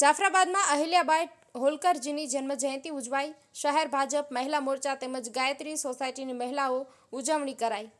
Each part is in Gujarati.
જાફરાબાદમાં અહિલ્યાબાઈ હોલકરજીની જન્મ જયંતિ ઉજવાઈ. શહેર ભાજપ, મહિલા મોરચા તેમજ ગાયત્રી સોસાયટીની મહિલાઓ ઉજવણી કરાઈ.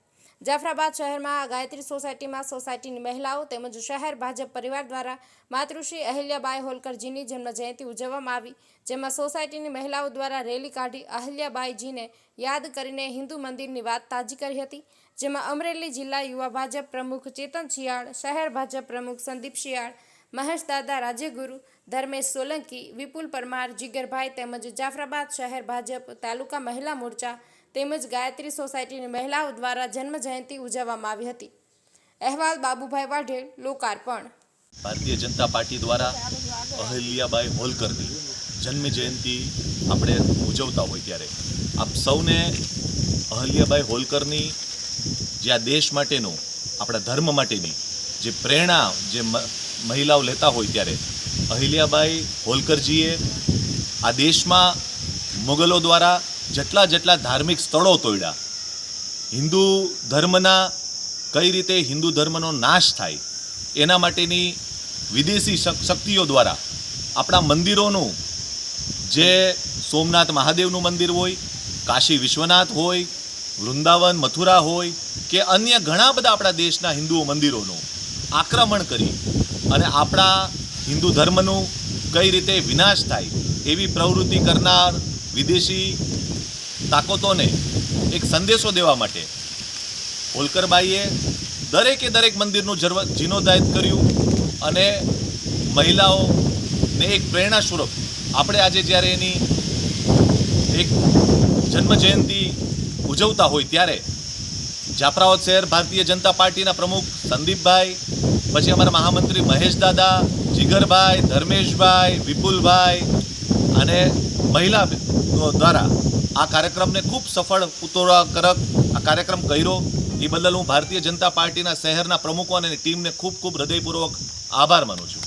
જાફરાબાદ શહેરમાં ગાયત્રી સોસાયટીમાં સોસાયટીની મહિલાઓ તેમજ શહેર ભાજપ પરિવાર દ્વારા માતૃશ્રી અહિલ્યાબાઈ હોલકરજીની જન્મ જયંતિ ઉજવવામાં આવી, જેમાં સોસાયટીની મહિલાઓ દ્વારા રેલી કાઢી અહિલ્યાબાઈજીને યાદ કરીને હિન્દુ મંદિરની વાત તાજી કરી હતી, જેમાં અમરેલી જિલ્લા યુવા ભાજપ પ્રમુખ ચેતન શિયાળ, શહેર ભાજપ પ્રમુખ સંદીપ શિયાળ મહેશ દાદા, રાજ્યગુરુ, ધર્મેશ સોલંકી, વિપુલ પરમાર, જીગરભાઈ તેમજ જાફરાબાદ શહેર ભાજપ, તાલુકા મહિલા મોરચા તેમજ ગાયત્રી સોસાયટીની મહિલાઓ દ્વારા જન્મ જયંતિ ઉજવવામાં આવી હતી. અહેવાલ બાબુભાઈ વાઢેલ, લોકાર્પણ. ભારતીય જનતા પાર્ટી દ્વારા અહલ્યાબાઈ હોલકરની જન્મ જયંતિ આપણે ઉજવતા હોય ત્યારે. આપ સૌને અહલ્યાબાઈ હોલકરની જે આ દેશ માટેનું, આપણા ધર્મ માટેની જે પ્રેરણા, જે મહિલાઓ લેતા હોય ત્યારે. અહિલ્યાબાઈ હોલકરજીએ આ દેશમાં મુગલો દ્વારા જેટલા જેટલા ધાર્મિક સ્થળો તોડ્યા, હિન્દુ ધર્મના કઈ રીતે હિન્દુ ધર્મનો નાશ થાય, એના માટેની વિદેશી શક- શક્તિઓ દ્વારા આપણા મંદિરોનું જે સોમનાથ મહાદેવનું મંદિર હોય, કાશી વિશ્વનાથ હોય, વૃંદાવન, મથુરા હોય કે અન્ય ઘણા બધા આપણા દેશના હિન્દુઓ મંદિરોનું આક્રમણ કરી અને આપણા હિન્દુ ધર્મનું કઈ રીતે વિનાશ થાય એવી પ્રવૃત્તિ કરનાર વિદેશી તાકાતોને એક સંદેશો દેવા માટે હોલકરબાઈએ દરેકે દરેક મંદિરનું જર્વ, જીર્ણોદ્ધાર કર્યું અને મહિલાઓને એક પ્રેરણા સ્વરૂપ આપણે આજે જ્યારે એની એક જન્મ જયંતિ ઉજવતા હોય ત્યારે જાફરાબાદ શહેર ભારતીય જનતા પાર્ટીના પ્રમુખ સંદીપભાઈ, પછી અમારા મહામંત્રી મહેશ દાદા, જીગરભાઈ, ધર્મેશભાઈ, વિપુલભાઈ અને મહિલા દ્વારા આ કાર્યક્રમને ખૂબ સફળ ઉત્તરાકરક આ કાર્યક્રમ કર્યો. એ બદલ હું ભારતીય જનતા પાર્ટીના શહેરના પ્રમુખો અને ટીમને ખૂબ ખૂબ હૃદયપૂર્વક આભાર માનું છું.